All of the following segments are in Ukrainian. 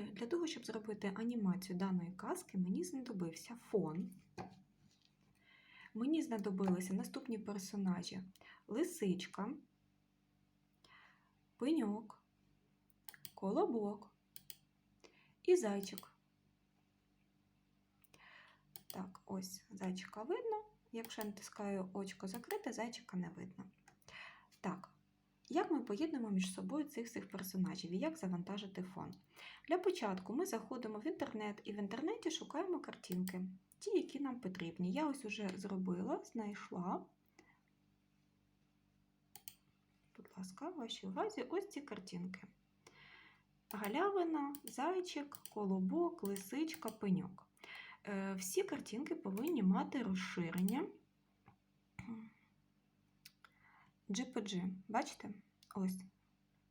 Для того, щоб зробити анімацію даної казки, мені знадобився фон. Мені знадобилися наступні персонажі: лисичка, пеньок, колобок і зайчик. Так, ось зайчика видно. Якщо натискаю очко закрите, зайчика не видно. Як ми поєднуємо між собою цих всіх персонажів і як завантажити фон? Для початку ми заходимо в інтернет і в інтернеті шукаємо картинки, ті, які нам потрібні. Я ось уже зробила, знайшла. Будь ласка, в вашій увазі ось ці картинки. Галявина, зайчик, колобок, лисичка, пеньок. Е, Всі картинки повинні мати розширення GPG. Бачите? Ось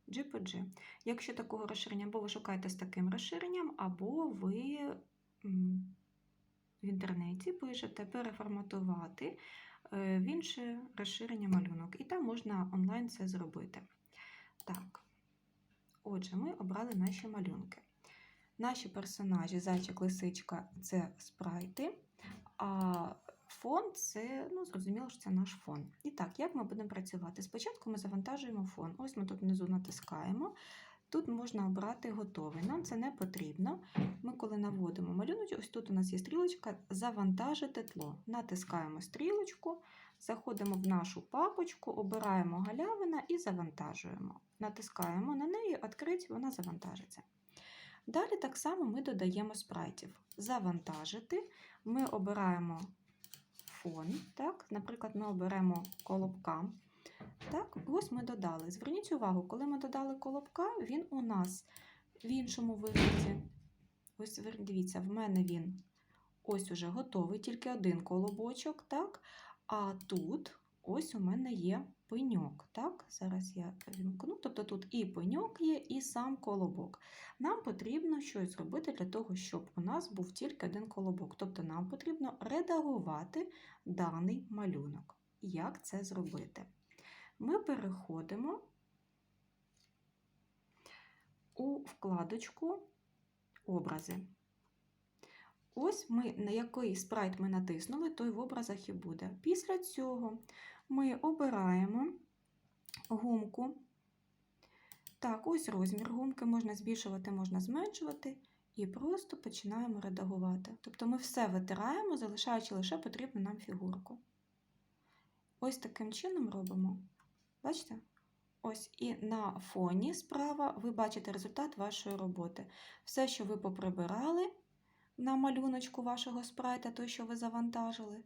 GPG. Якщо такого розширення, або ви шукаєте з таким розширенням, або ви в інтернеті пишете переформатувати е, в інше розширення малюнок. І там можна онлайн це зробити. Так, отже, ми обрали наші малюнки. Наші персонажі, зайчик, лисичка це спрайти, а фон це, ну, зрозуміло, що це наш фон. І так, як ми будемо працювати? Спочатку ми завантажуємо фон. Ось ми тут внизу натискаємо. Тут можна обрати готовий. Нам це не потрібно. Ми, коли наводимо малюнок, ось тут у нас є стрілочка Завантажити тло. Натискаємо стрілочку, заходимо в нашу папочку, обираємо галявина і завантажуємо. Натискаємо на неї, відкрить, вона завантажиться. Далі так само ми додаємо спрайтів. Завантажити. Ми обираємо фон. Так? Наприклад, ми оберемо колобка. Так, ось ми додали. Зверніть увагу, коли ми додали колобка, він у нас в іншому вигляді. Ось дивіться, в мене він ось уже готовий, тільки один колобочок. так? А тут ось у мене є пеньок. Так? Зараз я вімкну. Тобто тут і пеньок є, і сам колобок. Нам потрібно щось зробити для того, щоб у нас був тільки один колобок. Тобто нам потрібно редагувати даний малюнок. Як це зробити? Ми переходимо у вкладочку Образи. Ось ми на який спрайт ми натиснули, той в образах і буде. Після цього ми обираємо гумку. Так, ось розмір гумки можна збільшувати, можна зменшувати. І просто починаємо редагувати. Тобто ми все витираємо, залишаючи лише потрібну нам фігурку. Ось таким чином робимо. Бачите? Ось і на фоні справа ви бачите результат вашої роботи. Все, що ви поприбирали на малюночку вашого спрайта, той, що ви завантажили,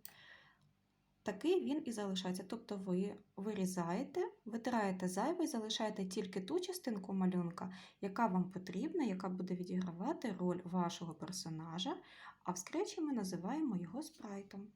такий він і залишається. Тобто ви вирізаєте, витираєте зайвий, залишаєте тільки ту частинку малюнка, яка вам потрібна, яка буде відігравати роль вашого персонажа, а в скретчі ми називаємо його спрайтом.